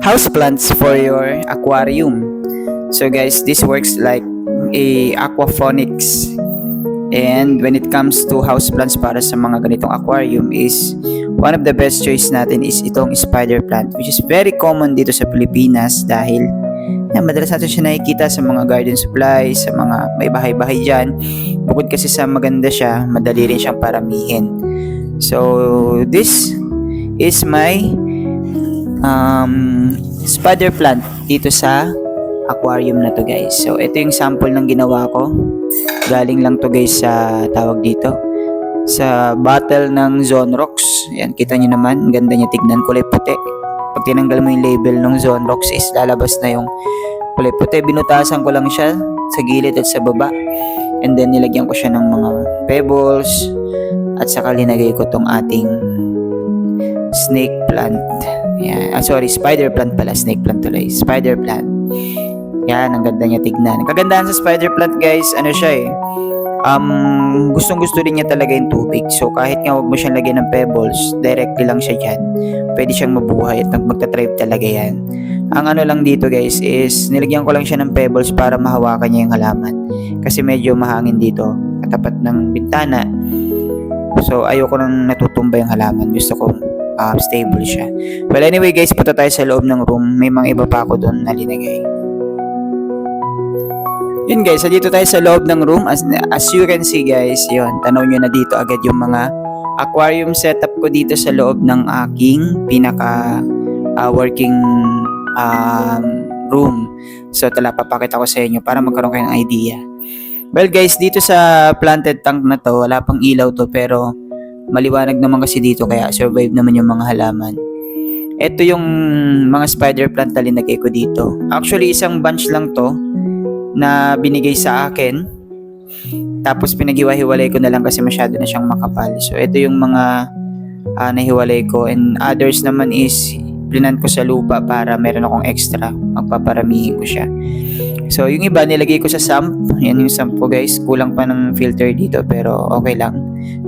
house plants for your aquarium. So guys, this works like a aquaponics. And when it comes to house plants para sa mga ganitong aquarium is one of the best choice natin is itong spider plant which is very common dito sa Pilipinas dahil yan, madalas natin siya nakikita sa mga garden supplies, sa mga may bahay-bahay dyan. Bukod kasi sa maganda siya, madali rin siyang paramihin. So, this is my um, spider plant dito sa aquarium na to guys. So, ito yung sample ng ginawa ko. Galing lang to guys sa tawag dito. Sa bottle ng Zonrox. Yan, kita nyo naman. Ganda niya tignan. Kulay puti. Pag tinanggal mo yung label ng Zonrox is lalabas na yung kulay puti. Binutasan ko lang siya sa gilid at sa baba. And then nilagyan ko siya ng mga pebbles. At saka linagay ko tong ating snake plant. Yan. Ah, sorry, spider plant pala. Snake plant tuloy. Spider plant. Yan, ang ganda niya tignan. Kagandahan sa spider plant guys, ano siya eh. Um, gustong gusto rin niya talaga yung tubig. So kahit nga wag mo siyang lagyan ng pebbles, directly lang siya dyan. Pwede siyang mabuhay at magta-thrive talaga yan. Ang ano lang dito guys is nilagyan ko lang siya ng pebbles para mahawakan niya yung halaman. Kasi medyo mahangin dito, katapat ng bintana. So ayoko nang natutumba yung halaman. Gusto ko um, stable siya. Well anyway guys, punta tayo sa loob ng room. May mga iba pa ako doon na linagay. Yun guys, so dito tayo sa loob ng room. As, as you can see guys, yun, tanaw nyo na dito agad yung mga aquarium setup ko dito sa loob ng aking pinaka ah, working um, room. So tala, papakita ko sa inyo para magkaroon kayo ng idea. Well guys, dito sa planted tank na to, wala pang ilaw to pero maliwanag naman kasi dito kaya survive naman yung mga halaman. Ito yung mga spider plant na linagay ko dito. Actually, isang bunch lang to na binigay sa akin. Tapos pinaghiwa-hiwalay ko na lang kasi masyado na siyang makapal. So ito yung mga ah, nahiwalay ko and others naman is blinan ko sa lupa para meron akong extra. Magpaparamihin ko siya. So yung iba nilagay ko sa sump. Yan yung sump ko guys. Kulang pa ng filter dito pero okay lang.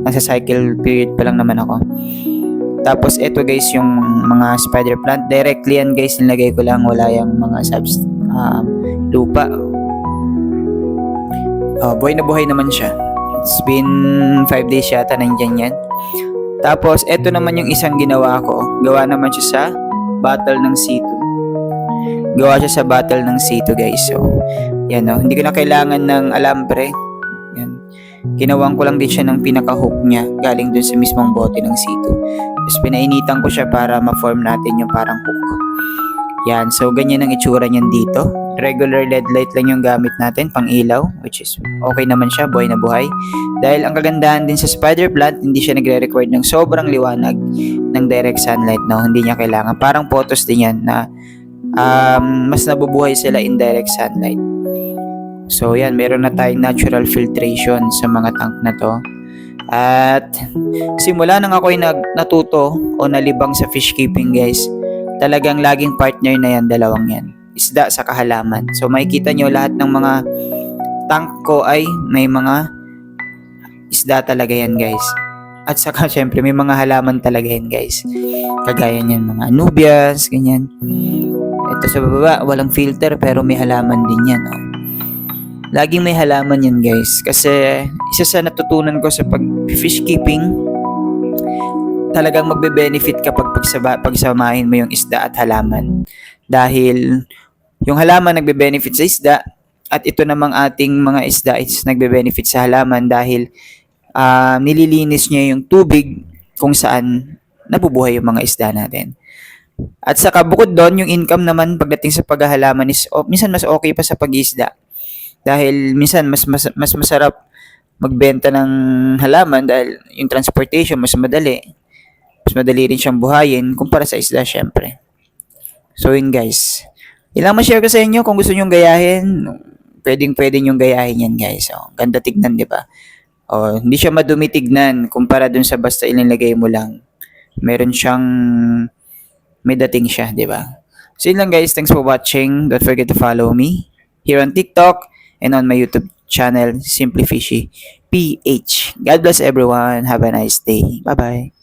Nasa cycle period pa lang naman ako. Tapos ito guys yung mga spider plant. Directly yan guys nilagay ko lang. Wala yung mga subs um, lupa Oh, buhay na buhay naman siya. It's been 5 days yata nandyan yan. Tapos, eto naman yung isang ginawa ko. Gawa naman siya sa bottle ng C2. Gawa siya sa bottle ng C2 guys. So, yan o. Hindi ko na kailangan ng alambre. Yan. Ginawan ko lang din siya ng pinaka-hook niya galing dun sa mismong bote ng C2. Tapos pinainitan ko siya para ma-form natin yung parang hook. Yan. So, ganyan ang itsura niyan dito regular LED light lang yung gamit natin pang ilaw which is okay naman siya buhay na buhay dahil ang kagandahan din sa spider plant hindi siya nagre-require ng sobrang liwanag ng direct sunlight no hindi niya kailangan parang photos din yan na um, mas nabubuhay sila in direct sunlight so yan meron na tayong natural filtration sa mga tank na to at simula nang ako'y nag natuto o nalibang sa fish keeping guys talagang laging partner na yan dalawang yan isda sa kahalaman. So makikita nyo lahat ng mga tank ko ay may mga isda talaga yan guys. At saka syempre may mga halaman talaga yan guys. Kagaya niyan mga anubias, ganyan. Ito sa baba, walang filter pero may halaman din yan. Oh. Laging may halaman yan guys. Kasi isa sa natutunan ko sa pag fish keeping, talagang magbe-benefit kapag pagsaba, pagsamahin mo yung isda at halaman. Dahil yung halaman nagbe-benefit sa isda at ito namang ating mga isda is nagbe-benefit sa halaman dahil uh, nililinis niya yung tubig kung saan nabubuhay yung mga isda natin. At saka bukod doon, yung income naman pagdating sa paghahalaman is oh, minsan mas okay pa sa pag-isda. Dahil minsan mas, mas, mas masarap magbenta ng halaman dahil yung transportation mas madali. Mas madali rin siyang buhayin kumpara sa isda syempre. So yun guys. Ilang ma-share ko sa inyo kung gusto nyong gayahin. Pwedeng pwede nyong gayahin yan guys. Oh, ganda tignan, di ba? Oh, hindi siya madumi tignan kumpara dun sa basta ilalagay mo lang. Meron siyang may dating siya, di ba? So yun lang guys. Thanks for watching. Don't forget to follow me here on TikTok and on my YouTube channel, Simply Fishy PH. God bless everyone. Have a nice day. Bye-bye.